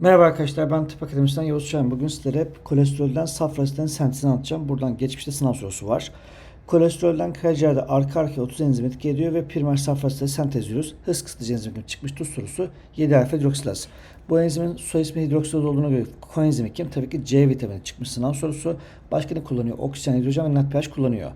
Merhaba arkadaşlar ben Tıp Akademisi'nden Yavuz Çağın. Bugün sizlere kolesterolden safra asitlerin sentezini anlatacağım. Buradan geçmişte sınav sorusu var. Kolesterolden karaciğerde arka arkaya 30 enzim etki ediyor ve primer safra asitleri sentezliyoruz. Hız kısıtıcı enzim kim çıkmış tuz sorusu 7 alfa hidroksilaz. Bu enzimin soy ismi hidroksilaz olduğuna göre koenzimi kim? Tabii ki C vitamini çıkmış sınav sorusu. Başka ne kullanıyor? Oksijen, hidrojen ve NADPH kullanıyor.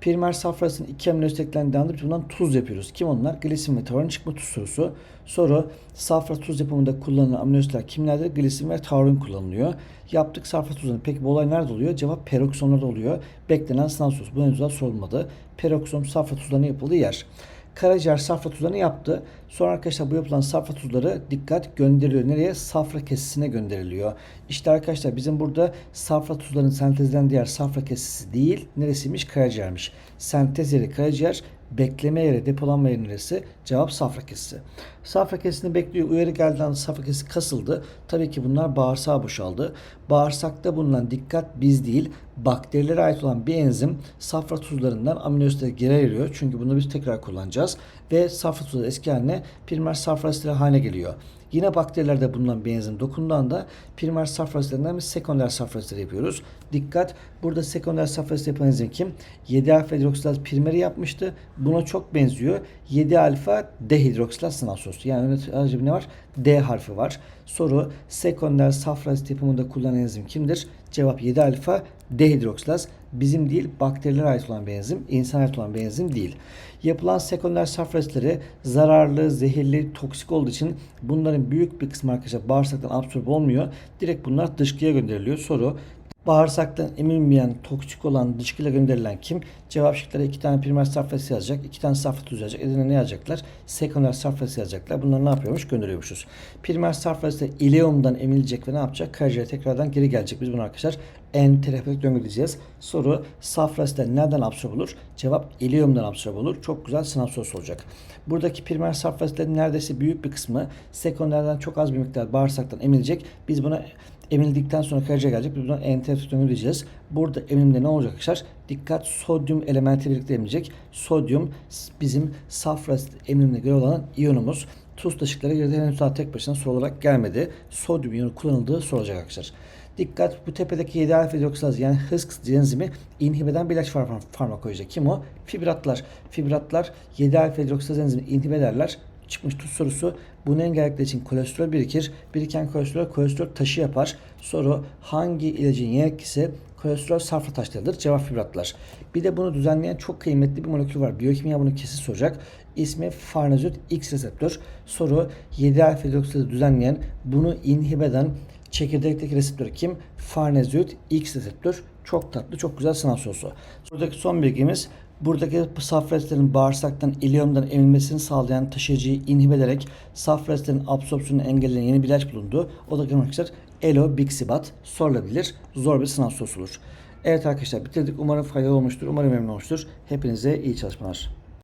Primer safrasının iki amino asit eklendiği anda biz bundan tuz yapıyoruz. Kim onlar? Glisin ve taurin çıkma tuz sorusu. Soru safra tuz yapımında kullanılan amino asitler kimlerdir? Glisin ve taurin kullanılıyor. Yaptık safra tuzlarını. Peki bu olay nerede oluyor? Cevap peroksonlarda oluyor. Beklenen sınav sorusu. Bu henüz daha sorulmadı. Perokson safra tuzlarının yapıldığı yer. Karaciğer safra tuzlarını yaptı. Sonra arkadaşlar bu yapılan safra tuzları dikkat gönderiliyor. Nereye? Safra kesisine gönderiliyor. İşte arkadaşlar bizim burada safra tuzlarının sentezlenen diğer safra kesisi değil. Neresiymiş? Karaciğermiş. Sentez yeri karaciğer, bekleme yeri, depolanma yeri neresi? Cevap safra kesisi. Safra kesisini bekliyor. Uyarı geldiği anda safra kesisi kasıldı. Tabii ki bunlar bağırsağa boşaldı. Bağırsakta bulunan dikkat biz değil, bakterilere ait olan bir enzim safra tuzlarından amino asitlere geri ayırıyor. Çünkü bunu biz tekrar kullanacağız. Ve safra tuzları eski haline primer safra asitleri haline geliyor. Yine bakterilerde bulunan bir enzim dokunduğu anda primer safra asitlerinden bir sekonder safra asitleri yapıyoruz. Dikkat burada sekonder safra asitleri yapan enzim kim? 7 alfa hidroksilaz primeri yapmıştı. Buna çok benziyor. 7 alfa dehidroksilaz sınav sorusu. Yani önce ne var? D harfi var. Soru sekonder safra asit yapımında kullanılan enzim kimdir? Cevap 7 alfa dehidroksilaz. Bizim değil bakterilere ait olan bir enzim, insana ait olan bir değil. Yapılan sekonder safra asitleri zararlı, zehirli, toksik olduğu için bunların büyük bir kısmı arkadaşlar bağırsaktan absorbe olmuyor. Direkt bunlar dışkıya gönderiliyor. Soru Bağırsaktan emilmeyen, toksik olan dışkıyla gönderilen kim? Cevap şıkları iki tane primer safrası yazacak, iki tane safra tuzu yazacak. Edine ne yazacaklar? Sekonder safrası yazacaklar. Bunları ne yapıyormuş? Gönderiyormuşuz. Primer safrası da ileumdan emilecek ve ne yapacak? Karaciğere tekrardan geri gelecek. Biz bunu arkadaşlar en terapötik döngü diyeceğiz. Soru safrası da nereden absorbe olur? Cevap ileumdan absorbe olur. Çok güzel sınav sorusu olacak. Buradaki primer safrasıların neredeyse büyük bir kısmı sekonderden çok az bir miktar bağırsaktan emilecek. Biz buna emildikten sonra karaciğer gelecek. Biz buna enterosit döngü diyeceğiz. Burada emilimde ne olacak arkadaşlar? Dikkat sodyum elementi birlikte emilecek. Sodyum bizim safra emilimine göre olan iyonumuz. Tuz taşıklara göre henüz daha tek başına soru olarak gelmedi. Sodyum iyonu kullanıldığı sorulacak arkadaşlar. Dikkat bu tepedeki 7 alfa hidroksilaz yani kısıtıcı enzimi inhibeden bir ilaç farm farmakoloji. Kim o? Fibratlar. Fibratlar 7 alfa hidroksilaz enzimi inhibe ederler çıkmış tuz sorusu. Bunu engelledikleri için kolesterol birikir. Biriken kolesterol kolesterol taşı yapar. Soru hangi ilacın yan etkisi kolesterol safra taşlarıdır? Cevap fibratlar. Bir de bunu düzenleyen çok kıymetli bir molekül var. Biyokimya bunu kesin soracak. İsmi farnezot X reseptör. Soru 7 alfa hidroksilatı düzenleyen bunu inhibe eden çekirdekteki reseptör kim? Farnezot X reseptör. Çok tatlı, çok güzel sınav sorusu. Buradaki son bilgimiz Buradaki safra asitlerin bağırsaktan ileumdan emilmesini sağlayan taşıyıcıyı inhibe ederek safra asitlerin absorpsiyonunu engelleyen yeni bir ilaç bulundu. O da arkadaşlar Elobixibat sorulabilir. Zor bir sınav sorusu olur. Evet arkadaşlar bitirdik. Umarım faydalı olmuştur. Umarım memnun olmuştur. Hepinize iyi çalışmalar.